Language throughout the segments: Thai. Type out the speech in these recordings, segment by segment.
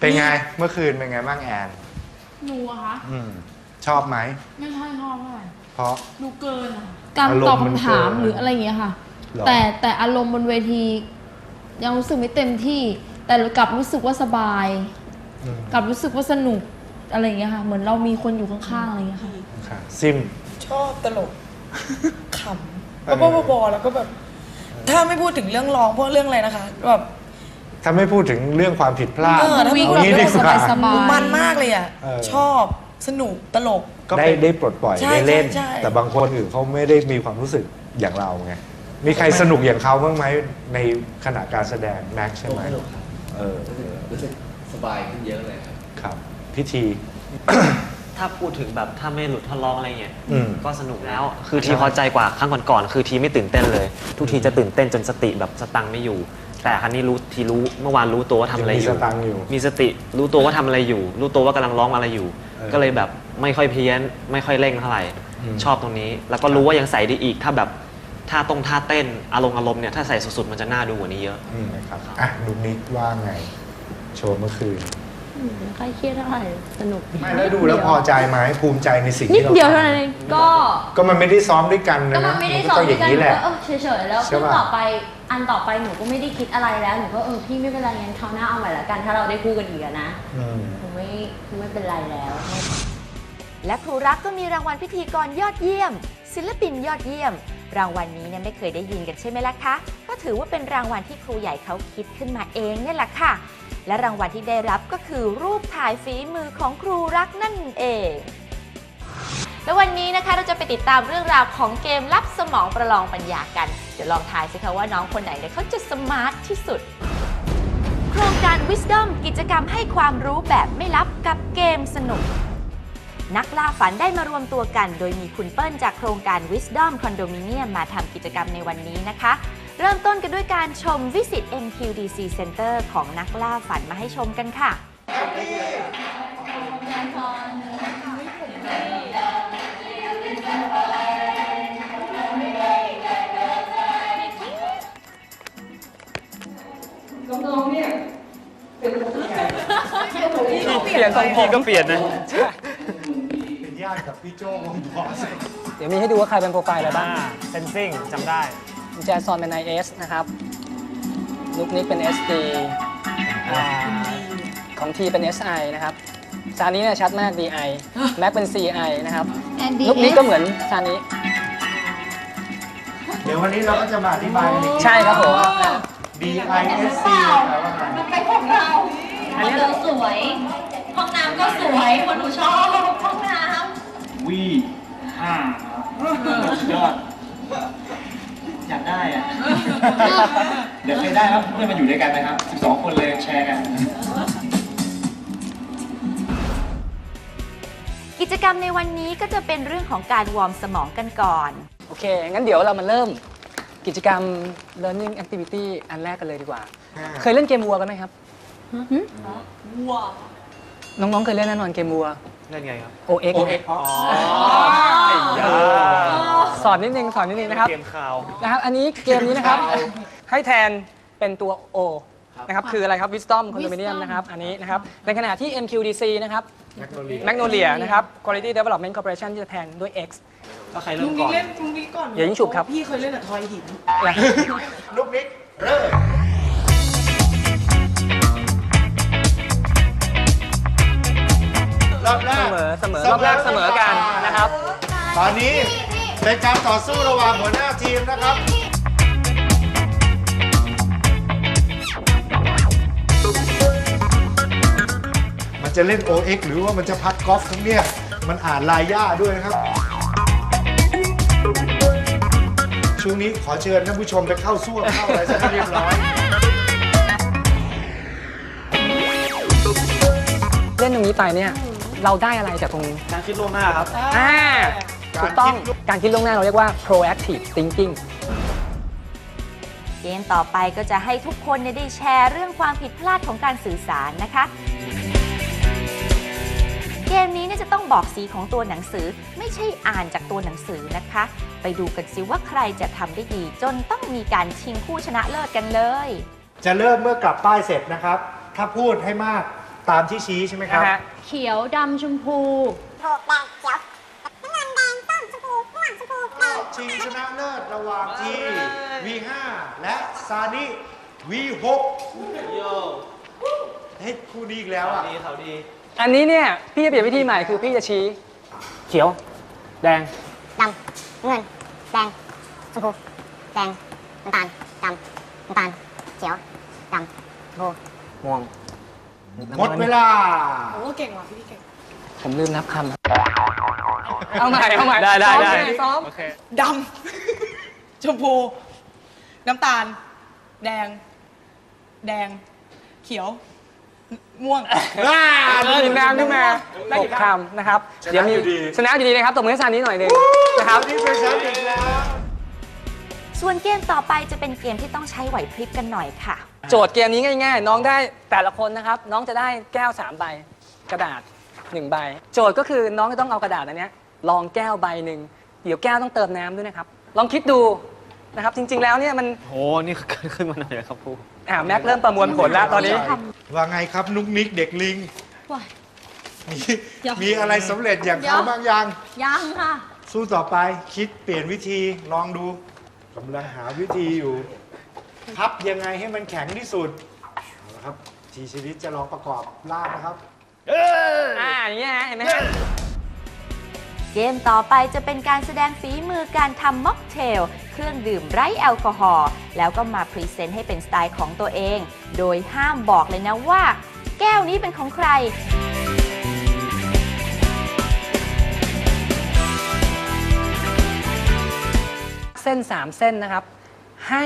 เป็นไงเมื่อคืนเป็นไงบ้างแอนหนูอะคะอืมชอบไหม ไม่ค่อยชอบเท่าไหร่เพราะ หนูเกินอะการอารมณ์ตอบมันคำถามเกินหรืออะไรอย่างเงี้ยค่ะ หรอ แต่แต่อารมณ์บนเวที ยังรู้สึกไม่เต็มที่ แต่กลับรู้สึกว่าสบาย อืมกลับรู้สึกว่าสนุกอะไรอย่างเงี้ยค่ะ เหมือนเรามีคนอยู่ข้างๆอะไรอย่างเงี้ยค่ะ ค่ะซิม ชอบตลกขเออำบ้าๆบอๆแล้วก็แบบ ถ้าไม่พูดถึงเรื่องร้องเพราะเรื่องอะไรนะคะ แบบ ถ้าไม่พูดถึงเรื่องความผิดพลาดเออถ้าวิ่งพูดเอางี้เรื่ดีองกว่า สบายๆมันมากเลยอะ เออ ชอบสนุกตลกได้ได้ปลดปล่อยใช่ได้เล่น ใช่ใช่ แต่บางคนอื่นเขาไม่ได้มีความรู้สึกอย่างเราไงมีใครสนุกอย่างเขาบ้างไหมในขณะการแสดงแม็กซ์ใช่ไหมสนุกครับ เออรู้สึกรู้สึกสบายขึ้นเยอะเลยครับ ครับ พิธี ถ้าพูดถึงแบบถ้าไม่หลุดท่อนร้องอะไรเงี้ยอืมก็สนุกแล้ว คือทีพอใจกว่าครั้งก่อนๆคือทีไม่ตื่นเต้นเลย ทุกทีจะตื่นเต้นจนสติแบบสตังค์ไม่อยู่ แต่ครั้งนี้รู้ทีรู้เมื่อวานรู้ตัวว่าทำอะไรอมียู่สตังค์อยู่มีสติรู้ตัวว่าทำอะไรอยู่ รู้ตัวว่ากำลังร้องอะไรอยู่ เออก็เลยแบบไม่ค่อยเพี้ยน ไม่ค่อยเร่งเท่าไหร่อืม ชอบตรงนี้ แล้วก็รู้ว่ายังใส่ได้อีก ถ้าแบบท่าตรงท่าเต้นอารมณ์อารมณ์เนี่ยถ้าใส่สุดๆมันจะน่าดูกว่านี้เยอะ อืมนะครับอะนุกนิกว่าไง โชว์เมื่อคืน ไม่ค่อยเครียดเท่าไหร่สนุกไม่แล้วดูแล้วพอใจไหมภูมิใจในสิ่งนิดที่เราเดียวเท่าทำนั้นเองก็ ก็มันไม่ได้ซ้อมด้วยกันก็นะมันไม่ได้ก็สอนต้องอด้วยย่างกันหนี้นูแหละ ก็เออเฉยๆแล้วใช่ซึ่งปะ ต่อไปอันต่อไปหนูก็ไม่ได้คิดอะไรแล้วหนูก็เออพี่ไม่เป็นไรงั้นคราวหน้าเอาใหม่ละกันถ้าเราได้คู่กันอีกอะนะอืม หนูไม่ไม่เป็นไรแล้ว และครูรักก็มีรางวัลพิธีกรยอดเยี่ยม ศิลปินยอดเยี่ยม รางวัลนี้เนี่ยไม่เคยได้ยินกันใช่ไหมล่ะคะ ก็ถือว่าเป็นรางวัลที่ครูใหญ่เขาคิดขึ้นมาเองเนี่ยแหละค่ะ และรางวัลที่ได้รับก็คือรูปถ่ายฝีมือของครูรักนั่นเอง แล้ววันนี้นะคะเราจะไปติดตามเรื่องราวของเกมลับสมองประลองปัญญากัน เดี๋ยวลองทายสิคะว่าน้องคนไหนเนี่ยเขาจะสมาร์ทที่สุด โครงการ Wisdom กิจกรรมให้ความรู้แบบไม่ลับกับเกมสนุก นักล่าฝันได้มารวมตัวกัน โดยมีคุณเปิ้ลจากโครงการ Wisdom Condominium มาทำกิจกรรมในวันนี้นะคะ เริ่มต้นกันด้วยการชม Visit MQDC Center ของนักล่าฝันมาให้ชมกันค่ะเปลี่ยนทีก็เปลี่ยนนะ เป็นญาติกับพี่โจ้วงพอส เดี๋ยวมีให้ดูว่าใครเป็นโปรไฟล์อะไรบ้างเซนซิงจำได้ คุณแจซอนเป็น IS นะครับลุกนิกเป็น SD อ่าของทีเป็น SI นะครับซานี้เนี่ยชัดมาก DI แม็กเป็น CI นะครับลุกนิกก็เหมือนซานี้เดี๋ยววันนี้เราก็จะมาอธิบายกันอีกทีใช่ครับผม D I S C แปลว่าอะไรอันนี้เราสวย ห้องน้ำก็สวย คนหนูชอบห้องน้วีห้าครับสุดยอด อยากได้อะเดี๋ยวใครได้ครับเพื่อนมาอยู่ด้วยกันนะครับ 12 คนเลยแชร์กัน กิจกรรมในวันนี้ก็จะเป็นเรื่องของการวอร์มสมองกันก่อน โอเค งั้นเดี๋ยวเรามาเริ่มกิจกรรม learning activity อันแรกกันเลยดีกว่า เคยเล่นเกมวัวกันไหมครับวัว น้องๆ เคยเล่นแน่นอนเกมวัว เล่นไงครับ OX อ๋อ สอนนิดนึงสอนนิดนึงนะครับเกมข่าวนะครับ อันนี้เกมนี้นะครับ ให้แทนเป็นตัว O นะครับคืออะไรครับ Wisdom Condominium นะครับอันนี้นะครับในขณะที่ MQDC นะครับ Magnolia นะครับ Quality Development Corporation จะแทนด้วย X ก็ใครเริ่มก่อนอย่ายิงฉุบครับ พี่เคยเล่นกับทอยหินลูกนิกเริ่มรอบแรเสกมอเสมอรอบแรกเสมอกันนะครับ ตอนนี้ เป็นการต่อสู้ระหว่างหัวหน้าทีมนะครับ มันจะเล่น OX หรือว่ามันจะพัดกอล์ฟทั้งเนี้ยมันอ่านลายย่าด้วยนะครับ ช่วงนี้ขอเชิญท่านผู้ชมไปเข้าซ่วมเข้าอะไรซะให้เรียบร้อย เล่นตรงนี้ไปเนี่ย เราได้อะไรจากตรงนี้ การคิดล่วงหน้าครับ อ่า ถูกต้องการคิดล่วงหน้าเราเรียกว่า proactive thinking เกมต่อไปก็จะให้ทุกคนเนี่ยได้แชร์เรื่องความผิดพลาดของการสื่อสารนะคะ เกมนี้เนี่ยจะต้องบอกสีของตัวหนังสือ ไม่ใช่อ่านจากตัวหนังสือนะคะ ไปดูกันสิว่าใครจะทำได้ดี จนต้องมีการชิงผู้ชนะเลิศกันเลย จะเริ่มเมื่อกลับป้ายเสร็จนะครับ ถ้าพูดให้มากตามที่ชี้ใช่ไหมครับนะฮะเขียวดำชมพู ชิงชนะเลิศระหว่างที V5 และซานิ V6 เฮ้ยคู่นี้อีกแล้วอะอันนี้เนี่ยพี่จะเปลี่ยนวิธีใหม่คือพี่จะชี้ เขียว แดงดำเงิน แดง ชมพู แดง น้ำตาล ดำ น้ำตาล เขียว ดำชมพูม่วงหมดเวลา โอ้เก่งว่ะพี่เก่ง ผมลืมนับคำ เอาใหม่เอาใหม่ได้ได้ซ้อมได้งซ้อมโอเคดำ ชมพู น้ำตาล แดง แดง เขียว ม่วงเออถึงน้ำขึ้นมาหกคำนะครับชนะเดี๋ยวมีอยู่ดีชนะอยู่ดีนะครับตบมือให้ซานี้หน่อยหนึงนะครับนี่เป็นแชมป์อีกแล้ว ส่วนเกมต่อไปจะเป็นเกมที่ต้องใช้ไหวพริบกันหน่อยค่ะ โจทย์เกมนี้ง่าย ๆ น้องได้แต่ละคนนะครับ น้องจะได้แก้ว 3 ใบกระดาษ 1 ใบ โจทย์ก็คือน้องจะต้องเอากระดาษอันเนี้ย ลองแก้วใบหนึ่งเดี๋ยวแก้วต้องเติมน้ำด้วยนะครับ ลองคิดดูนะครับ จริง ๆ แล้วเนี่ยมันโหนี่เกินขึ้นมาหน่อยนะครับครูอ่าแม็กเริ่มประมวลผลแล้วตอนนี้ว่าไงครับนุกนิกเด็กลิง ว้าย มีเดี๋ยวมีอะไรสำเร็จอย่างเดี๋เขายวบ้างยังยังค่ะ สู้ต่อไปคิดเปลี่ยนวิธีลองดูกำลังหาวิธีอยู่ พับยังไงให้มันแข็งที่สุดเอาละครับ ทีชีวิตจะลองประกอบร่างนะครับ อ่าอย่างเงี้ยฮะเห็นไหมฮะ เกมต่อไปจะเป็นการแสดงฝีมือการทำม็อกเทล เครื่องดื่มไร้แอลกอฮอล์แล้วก็มาพรีเซนต์ให้เป็นสไตล์ของตัวเอง โดยห้ามบอกเลยนะว่า แก้วนี้เป็นของใครเส้น 3 เส้นนะครับ ให้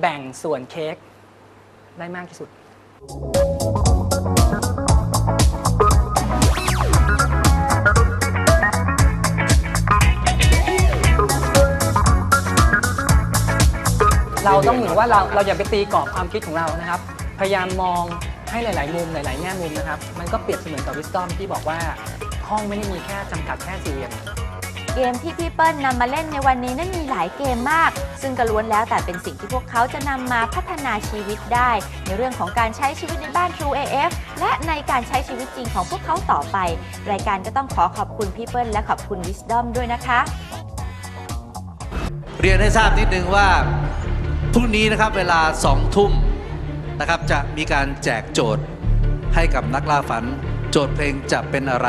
แบ่งส่วนเค้กได้มากที่สุด เราต้องเหมือนว่าเราเราอย่าไปตีกรอบความคิดของเรานะครับ พยายามมองให้หลาย ๆ มุมหลาย ๆ แง่มุมนะครับ มันก็เปรียบเสมือนกับวิสตอมที่บอกว่าห้องไม่ได้มีแค่จำกัดแค่สี่เหลี่ยม เกมที่พี่เปิ้ลนำมาเล่นในวันนี้นั้นมีหลายเกมมาก ซึ่งก็ล้วนแล้วแต่เป็นสิ่งที่พวกเขาจะนำมาพัฒนาชีวิตได้ ในเรื่องของการใช้ชีวิตในบ้าน True AF และในการใช้ชีวิตจริงของพวกเขาต่อไป รายการก็ต้องขอขอบคุณพี่เปิ้ลและขอบคุณ Wisdom ด้วยนะคะ เรียนให้ทราบนิดนึงว่า พรุ่งนี้นะครับเวลา2ทุ่มนะครับจะมีการแจกโจทย์ให้กับนักล่าฝัน โจทย์เพลงจะเป็นอะไร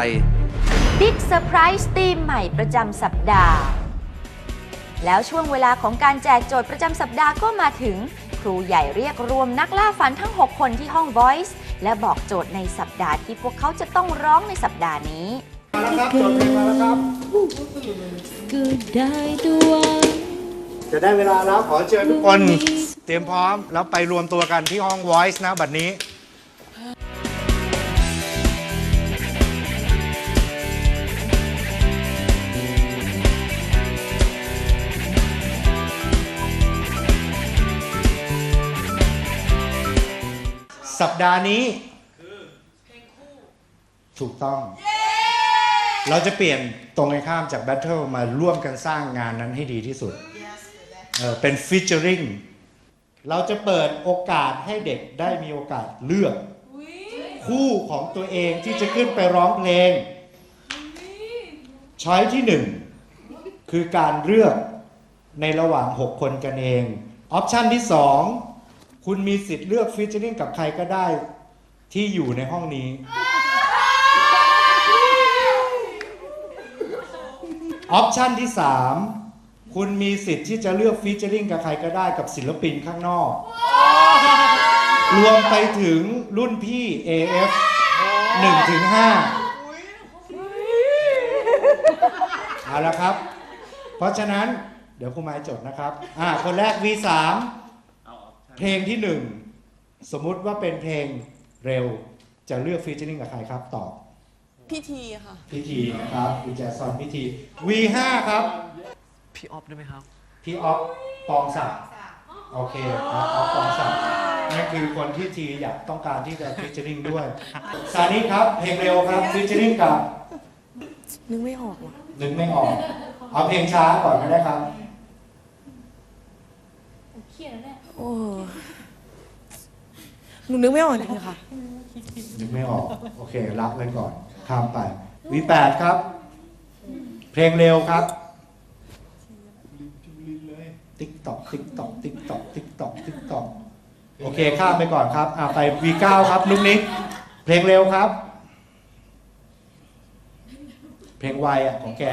Big Surprise ธีมใหม่ประจำสัปดาห์ แล้วช่วงเวลาของการแจกโจทย์ประจำสัปดาห์ก็มาถึง ครูใหญ่เรียกรวมนักล่าฝันทั้ง 6 คนที่ห้อง Voice และบอกโจทย์ในสัปดาห์ที่พวกเขาจะต้องร้องในสัปดาห์นี้ มาแล้วครับจดเพลงมาแล้วครับ ก็ได้ตัว จะได้เวลาแล้วขอเชิญทุกคนเตรียมพร้อมแล้วไปรวมตัวกันที่ห้อง Voice นะบัดนี้สัปดาห์นี้ถูกต้อง เราจะเปลี่ยนตรงกันข้ามจากแบทเทิลมาร่วมกันสร้างงานนั้นให้ดีที่สุด เออเป็นฟีเจอริงเราจะเปิดโอกาสให้เด็กได้มีโอกาสเลือก คู่ของตัวเองที่จะขึ้นไปร้องเพลง ช้อยที่หนึ่งคือการเลือกในระหว่าง 6 คนกันเอง ออปชันที่สองคุณมีสิทธิ์เลือกฟีเจอริงกับใครก็ได้ที่อยู่ในห้องนี้ ออปชันที่3 คุณมีสิทธิ์ที่จะเลือกฟีเจอริงกับใครก็ได้กับศิลปินข้างนอก รวมไปถึงรุ่นพี่ AF 1ถึง5เอาละครับ เพราะฉะนั้นเดี๋ยวครูไม้จดนะครับอ่าคนแรก V3 เพลงที่ 1 สมมุติว่าเป็นเพลงเร็วจะเลือกฟีเจอริงกับใครครับตอบพิธีค่ะ พิธีนะครับคุณแจซอนพิธี V5 ครับ พี่ออฟได้ไหมครับ พี่ออฟปองศักดิ์โอเคครับออฟปองศักดิ์นั่นคือคนที่ทีอยากต้องการที่จะฟิชเชอริงด้วยซานิครับเพลงเร็วครับฟิชเชอริงกับนึกไม่ออกว่ะนึกไม่ออกเอาเพลงช้าก่อนก็ได้ครับโอ้หนูนึกไม่ออกจริงๆค่ะ นึกไม่ออก โอเค รับไว้ก่อน ข้ามไป V8 ครับ เพลงเร็วครับ ติ๊กตอกติ๊กตอกติ๊กตอกติ๊กตอกติ๊กตอกโอเคข้ามไปก่อนครับอ่าไป V9 ครับลุกนิกเพลงเร็วครับ เพลงไวอะของแก